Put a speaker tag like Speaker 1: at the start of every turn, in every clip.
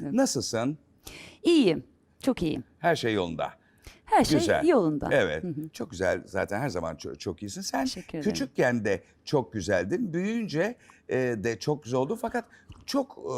Speaker 1: Nasılsın?
Speaker 2: İyiyim. Çok iyiyim.
Speaker 1: Her şey yolunda.
Speaker 2: Her şey
Speaker 1: Güzel.
Speaker 2: yolunda.
Speaker 1: Evet. Çok güzel. Zaten her zaman çok, çok iyisin. Sen
Speaker 2: Teşekkür ederim.
Speaker 1: küçükken de çok güzeldin. Büyüyünce e, de çok güzel oldu. Fakat çok e,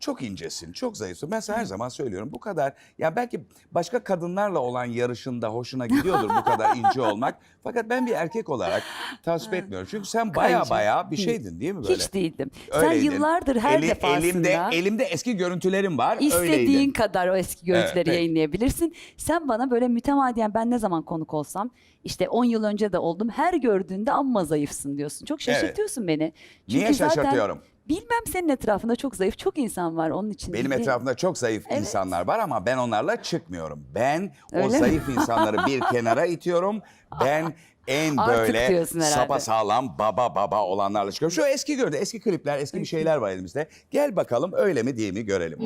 Speaker 1: çok incesin, çok zayıfsın. Ben sana her zaman söylüyorum bu kadar. Ya belki başka kadınlarla olan yarışında hoşuna gidiyordur bu kadar ince olmak. Fakat ben bir erkek olarak tasvip etmiyorum. Çünkü sen baya baya bir şeydin değil mi böyle?
Speaker 2: Hiç değildim.
Speaker 1: Öyleydin.
Speaker 2: Sen yıllardır her
Speaker 1: Eli-
Speaker 2: defasında
Speaker 1: Elimde, elimde eski görüntülerim var.
Speaker 2: istediğin
Speaker 1: öyleydin.
Speaker 2: kadar o eski görüntüleri
Speaker 1: Evet, peki.
Speaker 2: yayınlayabilirsin. Sen bana böyle mütemadiyen ben ne zaman konuk olsam işte 10 yıl önce de oldum. Her gördüğünde amma zayıfsın diyorsun. Çok şaşırtıyorsun beni. Çünkü
Speaker 1: Niye
Speaker 2: zaten
Speaker 1: şaşırtıyorum?
Speaker 2: Bilmem senin etrafında çok zayıf çok insan var onun için.
Speaker 1: Benim
Speaker 2: bir-
Speaker 1: etrafımda çok zayıf
Speaker 2: Evet.
Speaker 1: insanlar var ama ben onlarla çıkmıyorum. Ben o
Speaker 2: Öyle mi?
Speaker 1: zayıf insanları bir kenara itiyorum. Ben en
Speaker 2: Artık
Speaker 1: böyle
Speaker 2: diyorsun herhalde.
Speaker 1: sapa sağlam baba baba olanlarla çıkıyorum. Şu eski gördü, eski klipler, eski bir şeyler var elimizde. Gel bakalım öyle mi değil mi görelim.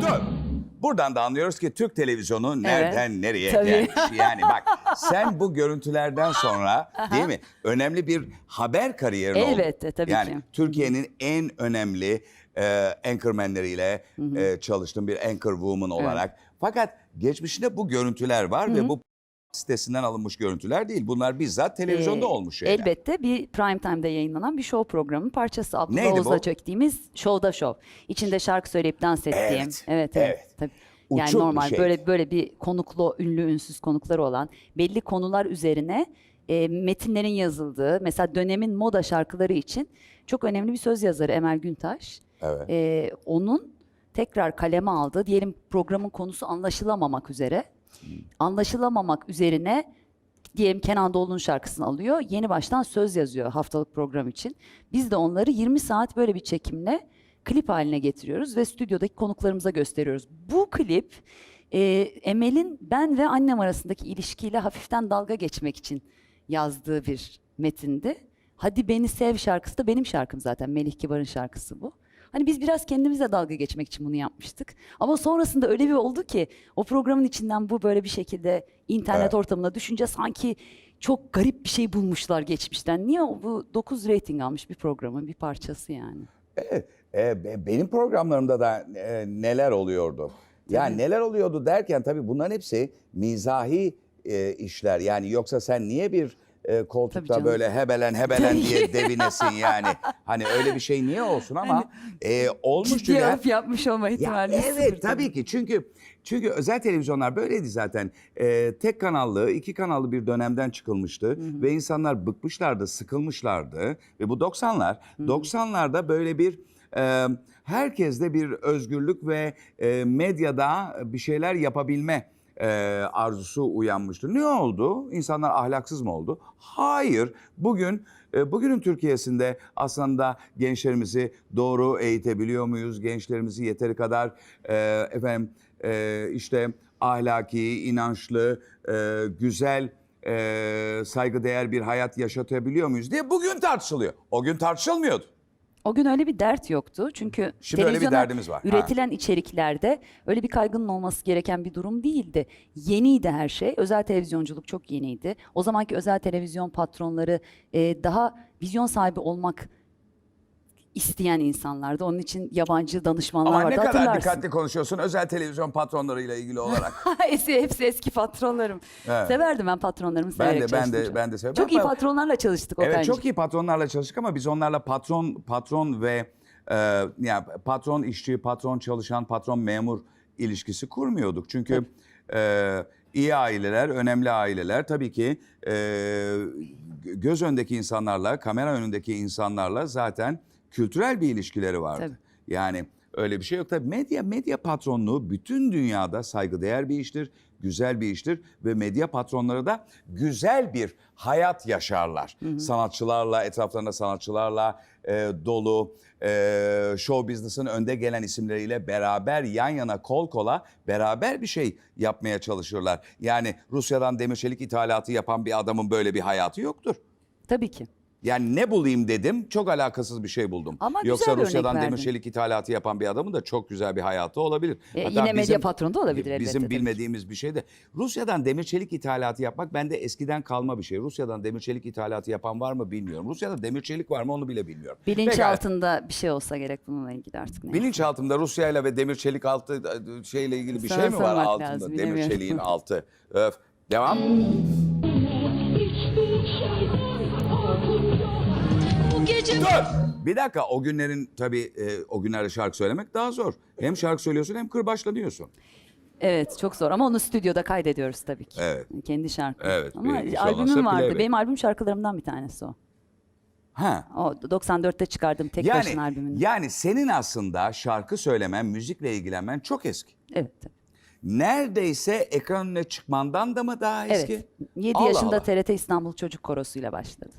Speaker 1: Dur. Buradan da anlıyoruz ki Türk televizyonu nereden nereye
Speaker 2: tabii.
Speaker 1: gelmiş. Yani bak sen bu görüntülerden sonra değil mi? Önemli bir haber kariyerin oldu.
Speaker 2: Elbette, tabii
Speaker 1: yani,
Speaker 2: ki.
Speaker 1: Türkiye'nin en önemli e, anchormenleriyle e, çalıştım bir anchor woman olarak. Fakat geçmişinde bu görüntüler var ve bu sitesinden alınmış görüntüler değil. Bunlar bizzat televizyonda
Speaker 2: Ee,
Speaker 1: olmuş şeyler.
Speaker 2: Elbette bir prime time'da yayınlanan bir show programının parçası. Abdullah
Speaker 1: Neydi
Speaker 2: Oğuz'la
Speaker 1: bu?
Speaker 2: çektiğimiz Show'da Show. İçinde şarkı söyleyip dans ettiğim.
Speaker 1: Evet,
Speaker 2: evet,
Speaker 1: evet.
Speaker 2: evet. Tabii. Yani
Speaker 1: Uçuk bir
Speaker 2: normal
Speaker 1: şey.
Speaker 2: böyle böyle bir konuklu, ünlü, ünsüz konukları olan belli konular üzerine e, metinlerin yazıldığı, mesela dönemin moda şarkıları için çok önemli bir söz yazarı Emel Güntaş.
Speaker 1: Evet.
Speaker 2: E, onun tekrar kaleme aldığı, diyelim programın konusu anlaşılamamak üzere. Anlaşılamamak üzerine diyelim Kenan Doğulu'nun şarkısını alıyor. Yeni baştan söz yazıyor haftalık program için. Biz de onları 20 saat böyle bir çekimle klip haline getiriyoruz ve stüdyodaki konuklarımıza gösteriyoruz. Bu klip e, Emel'in ben ve annem arasındaki ilişkiyle hafiften dalga geçmek için yazdığı bir metindi. Hadi Beni Sev şarkısı da benim şarkım zaten. Melih Kibar'ın şarkısı bu. Hani biz biraz kendimizle dalga geçmek için bunu yapmıştık. Ama sonrasında öyle bir oldu ki o programın içinden bu böyle bir şekilde internet
Speaker 1: Evet.
Speaker 2: ortamına düşünce sanki çok garip bir şey bulmuşlar geçmişten. Niye bu 9 rating almış bir programın bir parçası yani.
Speaker 1: Evet, e, be- benim programlarımda da e, neler oluyordu? Yani neler oluyordu derken tabii bunların hepsi mizahi e, işler. Yani yoksa sen niye bir e, koltukta böyle hebelen hebelen diye devinesin yani. Hani öyle bir şey niye olsun ama e, olmuş
Speaker 2: Ciddi alıp yapmış olma
Speaker 1: Ya
Speaker 2: ihtimali sıfır
Speaker 1: evet tabii ki çünkü çünkü özel televizyonlar böyleydi zaten. Ee, tek kanallı, iki kanallı bir dönemden çıkılmıştı ve insanlar bıkmışlardı, sıkılmışlardı ve bu 90'lar, 90'larda böyle bir e, herkeste bir özgürlük ve medyada bir şeyler yapabilme arzusu uyanmıştı. Ne oldu? İnsanlar ahlaksız mı oldu? Hayır. Bugün bugünün Türkiye'sinde aslında gençlerimizi doğru eğitebiliyor muyuz? Gençlerimizi yeteri kadar efendim işte ahlaki, inançlı, güzel, saygıdeğer bir hayat yaşatabiliyor muyuz diye bugün tartışılıyor. O gün tartışılmıyordu.
Speaker 2: O gün öyle bir dert yoktu. Çünkü
Speaker 1: Şimdi öyle bir
Speaker 2: televizyona
Speaker 1: derdimiz var. Ha.
Speaker 2: Üretilen içeriklerde öyle bir kaygının olması gereken bir durum değildi. Yeniydi her şey. Özel televizyonculuk çok yeniydi. O zamanki özel televizyon patronları e, daha vizyon sahibi olmak isteyen insanlardı. Onun için yabancı danışmanlar
Speaker 1: Ama
Speaker 2: vardı.
Speaker 1: ne kadar
Speaker 2: Hatırlarsın.
Speaker 1: dikkatli konuşuyorsun özel televizyon patronlarıyla ilgili olarak.
Speaker 2: eski, hepsi eski patronlarım.
Speaker 1: Evet.
Speaker 2: Severdim ben patronlarımı
Speaker 1: Ben
Speaker 2: severek
Speaker 1: de ben de ben de severim.
Speaker 2: Çok iyi
Speaker 1: Ama-
Speaker 2: patronlarla çalıştık
Speaker 1: Evet
Speaker 2: Okan'cığım.
Speaker 1: çok iyi patronlarla çalıştık ama biz onlarla patron patron ve e, yani patron işçi, patron çalışan, patron memur ilişkisi kurmuyorduk. Çünkü e, iyi aileler, önemli aileler tabii ki e, göz önündeki insanlarla, kamera önündeki insanlarla zaten kültürel bir ilişkileri vardı.
Speaker 2: Tabii.
Speaker 1: Yani öyle bir şey yok. Tabii medya medya patronluğu bütün dünyada saygıdeğer bir iştir, güzel bir iştir ve medya patronları da güzel bir hayat yaşarlar. Sanatçılarla, etraflarında sanatçılarla e, dolu, e, show business'ın önde gelen isimleriyle beraber yan yana kol kola beraber bir şey yapmaya çalışırlar. Yani Rusya'dan demir çelik ithalatı yapan bir adamın böyle bir hayatı yoktur.
Speaker 2: Tabii ki.
Speaker 1: Yani ne bulayım dedim. Çok alakasız bir şey buldum.
Speaker 2: Ama
Speaker 1: Yoksa
Speaker 2: güzel örnek
Speaker 1: Rusya'dan
Speaker 2: verdin.
Speaker 1: demir çelik ithalatı yapan bir adamın da çok güzel bir hayatı olabilir.
Speaker 2: E,
Speaker 1: Hatta
Speaker 2: yine medya patronu da olabilir elbette
Speaker 1: Bizim
Speaker 2: tabii ki.
Speaker 1: bilmediğimiz bir şey de. Rusya'dan demir çelik ithalatı yapmak bende eskiden kalma bir şey. Rusya'dan demir çelik ithalatı yapan var mı bilmiyorum. Rusya'da demir çelik var mı onu bile bilmiyorum.
Speaker 2: Bilinç
Speaker 1: Pekala.
Speaker 2: altında bir şey olsa gerek bununla ilgili artık. Ne?
Speaker 1: Bilinçaltımda Rusya'yla ve demir çelik altı e, şeyle ilgili bir
Speaker 2: Sana
Speaker 1: şey mi var
Speaker 2: sormak
Speaker 1: altında?
Speaker 2: lazım,
Speaker 1: demir
Speaker 2: bilemiyorum.
Speaker 1: çeliğin altı. Öf. Devam.
Speaker 3: Bu gece
Speaker 1: Dur. Bir dakika o günlerin tabii e, o günlerde şarkı söylemek daha zor. Hem şarkı söylüyorsun hem kırbaçlanıyorsun.
Speaker 2: Evet çok zor ama onu stüdyoda kaydediyoruz tabii ki.
Speaker 1: Evet.
Speaker 2: Kendi şarkı.
Speaker 1: Evet,
Speaker 2: Ama
Speaker 1: bir-
Speaker 2: albümüm vardı.
Speaker 1: playback.
Speaker 2: Benim albüm şarkılarımdan bir tanesi o.
Speaker 1: Ha.
Speaker 2: O 94'te çıkardım tek
Speaker 1: Yani,
Speaker 2: başına albümünü.
Speaker 1: yani senin aslında şarkı söylemen, müzikle ilgilenmen çok eski.
Speaker 2: Evet. tabii.
Speaker 1: Neredeyse ekran önüne çıkmandan da mı daha eski?
Speaker 2: Evet. 7
Speaker 1: Allah
Speaker 2: yaşında
Speaker 1: Allah.
Speaker 2: TRT İstanbul Çocuk Korosu'yla başladı.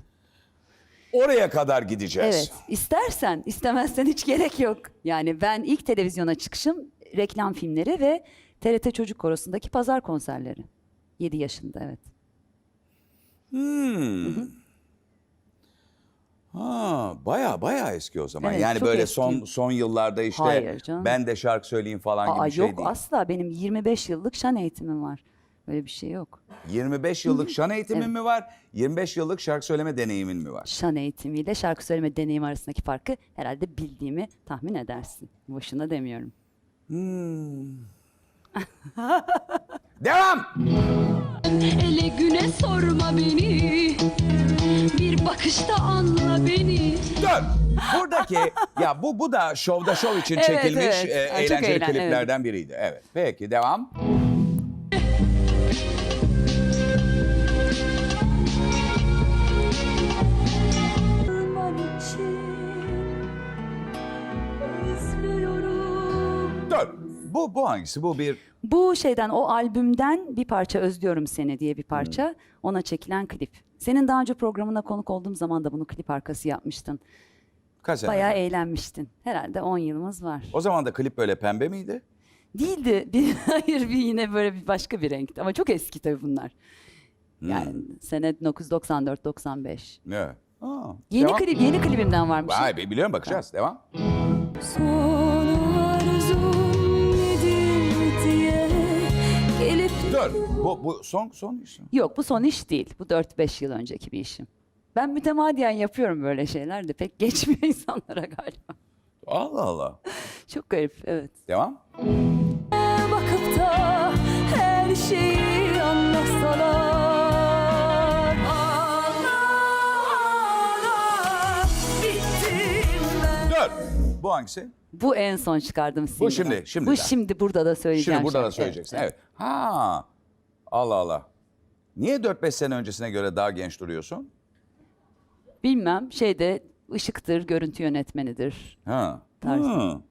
Speaker 1: Oraya kadar gideceğiz.
Speaker 2: Evet. İstersen, istemezsen hiç gerek yok. Yani ben ilk televizyona çıkışım reklam filmleri ve TRT Çocuk Korosu'ndaki pazar konserleri. 7 yaşında evet.
Speaker 1: Hmm. Ha, baya baya eski o zaman.
Speaker 2: Evet,
Speaker 1: yani
Speaker 2: çok
Speaker 1: böyle son son yıllarda işte
Speaker 2: Hayır canım.
Speaker 1: ben de şarkı söyleyeyim falan gibi
Speaker 2: Aa,
Speaker 1: bir şey
Speaker 2: yok
Speaker 1: değil.
Speaker 2: asla benim 25 yıllık şan eğitimim var. Böyle bir şey yok.
Speaker 1: 25 yıllık şan eğitimin
Speaker 2: Evet.
Speaker 1: mi var? 25 yıllık şarkı söyleme deneyimin mi var?
Speaker 2: Şan eğitimiyle şarkı söyleme deneyimi arasındaki farkı herhalde bildiğimi tahmin edersin. Boşuna demiyorum.
Speaker 1: Devam.
Speaker 3: ele güne sorma beni Bir bakışta anla beni
Speaker 1: Dur. Buradaki ya bu bu da şovda şov için
Speaker 2: Evet,
Speaker 1: çekilmiş
Speaker 2: evet.
Speaker 1: e,
Speaker 2: Ay, çok
Speaker 1: eğlenceli
Speaker 2: eğlen-
Speaker 1: kliplerden biriydi. Evet. Peki devam. Bu bu hangisi? Bu bir
Speaker 2: Bu şeyden o albümden bir parça Özlüyorum Seni diye bir parça. Ona çekilen klip. Senin daha önce programına konuk olduğum zaman da bunu klip arkası yapmıştın.
Speaker 1: kaç sene?
Speaker 2: Bayağı eğlenmiştin. Herhalde 10 yılımız var.
Speaker 1: O zaman da klip böyle pembe miydi?
Speaker 2: Değildi. Bir, hayır bir yine böyle bir başka bir renkti. Ama çok eski tabii bunlar. Yani sene 1994-95.
Speaker 1: Evet. Aa,
Speaker 2: Yeni
Speaker 1: devam.
Speaker 2: klip, yeni klibimden varmış.
Speaker 1: Vay be biliyorum bakacağız. Devam.
Speaker 3: Son
Speaker 1: Dur. Bu bu son son iş.
Speaker 2: Yok bu son iş değil. Bu 4-5 yıl önceki bir işim. Ben mütemadiyen yapıyorum böyle şeyler de pek geçmiyor insanlara galiba.
Speaker 1: Allah Allah.
Speaker 2: Çok garip evet.
Speaker 1: Devam.
Speaker 3: bakıp da her şeyi anlasalar
Speaker 1: Dur. Bu hangisi?
Speaker 2: Bu en son çıkardığım single.
Speaker 1: şimdi, şimdi
Speaker 2: Bu şimdi burada da söyleyeceğim.
Speaker 1: Şimdi burada da
Speaker 2: şarkı.
Speaker 1: söyleyeceksin.
Speaker 2: Evet,
Speaker 1: Evet. Ha. Allah Allah. Niye 4-5 sene öncesine göre daha genç duruyorsun?
Speaker 2: Bilmem şeyde ışıktır, görüntü yönetmenidir.
Speaker 1: Ha.
Speaker 2: Tarzı.
Speaker 1: Hı.